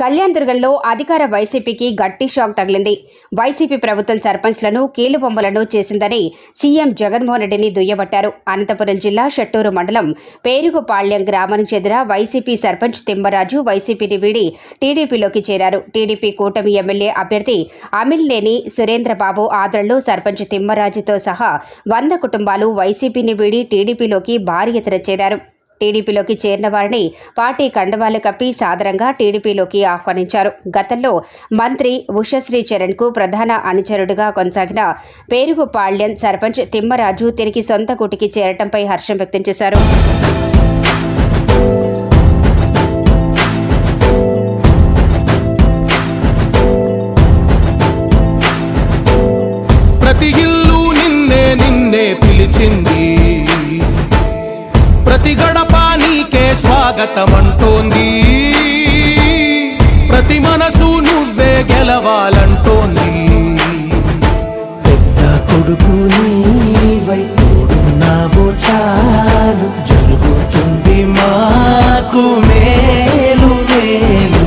కళ్యాణ్ దుర్గంలో అధికార వైసీపీకి గట్టి షాక్ తగిలింది. వైసీపీ ప్రభుత్వం సర్పంచ్లను కీలుబొమ్మలను చేసిందని సీఎం జగన్మోహన్ రెడ్డిని దుయ్యబట్టారు. అనంతపురం జిల్లా షట్టూరు మండలం పేరుగుపాళ్యం గ్రామానికి చెందిన వైసీపీ సర్పంచ్ తిమ్మరాజు వైసీపీని వీడి టీడీపీలోకి చేరారు. టీడీపీ కూటమి ఎమ్మెల్యే అభ్యర్థి అమిల్నేని సురేంద్రబాబు ఆదరణలో సర్పంచ్ తిమ్మరాజుతో సహా వంద కుటుంబాలు వైసీపీని వీడి టీడీపీలోకి భారీ ఎత్తున చేరారు. టీడీపీలోకి చేరిన వారిని పార్టీ కండవాలు కప్పి సాదరంగా టీడీపీలోకి ఆహ్వానించారు. గతంలో మంత్రి ఉషశ్రీ చరణ్కు ప్రధాన అనుచరుడిగా కొనసాగిన పేరుగుపాళ్యం సర్పంచ్ తిమ్మరాజు తిరిగి సొంత గుటికి చేరటంపై హర్షం వ్యక్తం చేశారు. ప్రతి ఇల్లు నిన్నే నిన్నే పిలిచింది. నీకే స్వాగతం అంటోంది ప్రతి మనసు నువ్వే గెలవాలంటోంది. పెద్ద కొడుకు నీవై తోడున్నావో చాలు. జరుగుతుంది మాకు మేలు మేలు.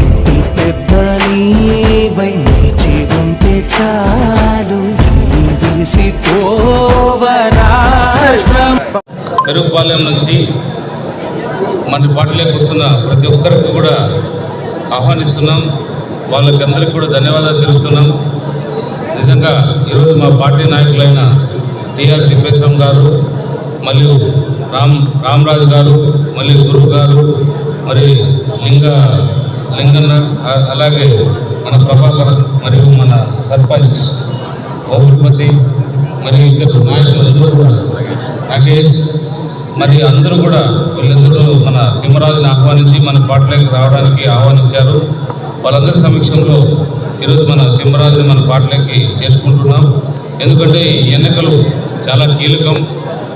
ఇంటి పెద్ద నీవై నిలిచి ఉంటే చాలు. వెల్లి విరిసి రాష్ట్రం పెరుగుపాలెం నుంచి మన పార్టీలోకి వస్తున్న ప్రతి ఒక్కరికి కూడా ఆహ్వానిస్తున్నాం. వాళ్ళకి అందరికీ కూడా ధన్యవాదాలు తెలుపుతున్నాం. నిజంగా ఈరోజు మా పార్టీ నాయకులైన టిఆర్ తిప్పేశ్వరం గారు మరియు రామ్ రామరాజు గారు మళ్ళీ గురువు గారు మరి లింగ లింగన్న అలాగే మన ప్రభాకర్ మరియు మన సర్పంచ్ ఓపులపతి మరియు ఇద్దరు నాయకులు అందరూ నాగేష్. మరి అందరూ కూడా వీళ్ళందరూ మన తిమ్మరాజుని ఆహ్వానించి మన పార్టీలోకి రావడానికి ఆహ్వానించారు. వాళ్ళందరి సమక్షంలో ఈరోజు మన తిమ్మరాజుని మన పాటలకి చేర్చుకుంటున్నాం. ఎందుకంటే ఈ ఎన్నికలు చాలా కీలకం.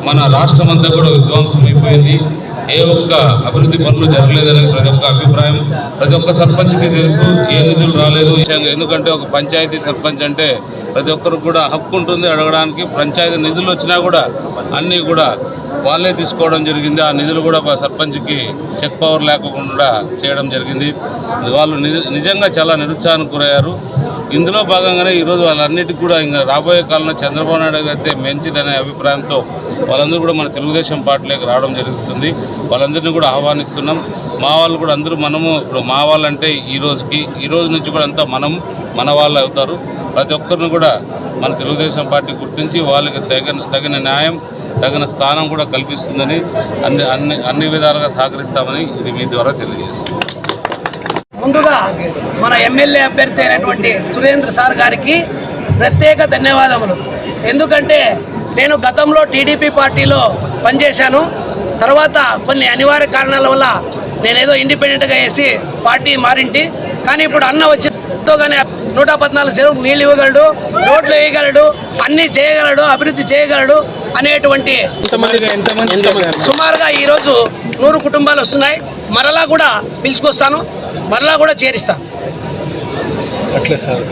మన రాష్ట్రం అంతా కూడా విధ్వంసం అయిపోయింది. ఏ ఒక్క అభివృద్ధి పనులు జరగలేదనేది ప్రతి ఒక్క అభిప్రాయం. ప్రతి ఒక్క సర్పంచ్కి తెలుసు ఏ నిధులు రాలేదు ఎందుకంటే ఒక పంచాయతీ సర్పంచ్ అంటే ప్రతి ఒక్కరికి కూడా హక్కు ఉంటుంది అడగడానికి. పంచాయతీ నిధులు వచ్చినా కూడా అన్నీ కూడా వాళ్ళే తీసుకోవడం జరిగింది. ఆ నిధులు కూడా సర్పంచ్కి చెక్ పవర్ లేకుండా చేయడం జరిగింది. వాళ్ళు నిజంగా చాలా నిరుత్సాహానికి గురయ్యారు. ఇందులో భాగంగానే ఈరోజు వాళ్ళన్నిటికీ కూడా ఇంకా రాబోయే కాలంలో చంద్రబాబు నాయుడు అయితే మంచిదనే అభిప్రాయంతో వాళ్ళందరూ కూడా మన తెలుగుదేశం పార్టీలోకి రావడం జరుగుతుంది. వాళ్ళందరినీ కూడా ఆహ్వానిస్తున్నాం. మా వాళ్ళు కూడా అందరూ మనము ఇప్పుడు మా వాళ్ళంటే ఈ రోజుకి ఈ రోజు నుంచి కూడా అంతా మనం మన వాళ్ళు అవుతారు. ప్రతి ఒక్కరిని కూడా మన తెలుగుదేశం పార్టీ గుర్తించి వాళ్ళకి తగిన తగిన న్యాయం తగిన స్థానం కూడా కల్పిస్తుందని అన్ని అన్ని అన్ని విధాలుగా సహకరిస్తామని ఇది మీ ద్వారా తెలియజేస్తుంది ముందుగా మన ఎమ్మెల్యే అభ్యర్థి అయినటువంటి సురేంద్ర సార్ గారికి ప్రత్యేక ధన్యవాదములు. ఎందుకంటే నేను గతంలో టీడీపీ పార్టీలో పనిచేశాను. తర్వాత కొన్ని అనివార్య కారణాల వల్ల నేనేదో ఇండిపెండెంట్గా వేసి పార్టీ మారింటి. కానీ ఇప్పుడు అన్న వచ్చితోగానే నూట పద్నాలుగు చెరువు నీళ్ళు ఇవ్వగలడు రోడ్లు వేయగలడు అన్నీ చేయగలడు అభివృద్ధి చేయగలడు అనేటువంటి సుమారుగా ఈరోజు నూరు కుటుంబాలు వస్తున్నాయి. మరలా కూడా పిలుచుకొస్తాను. మరలా కూడా చేరిస్తా. అట్లే సార్.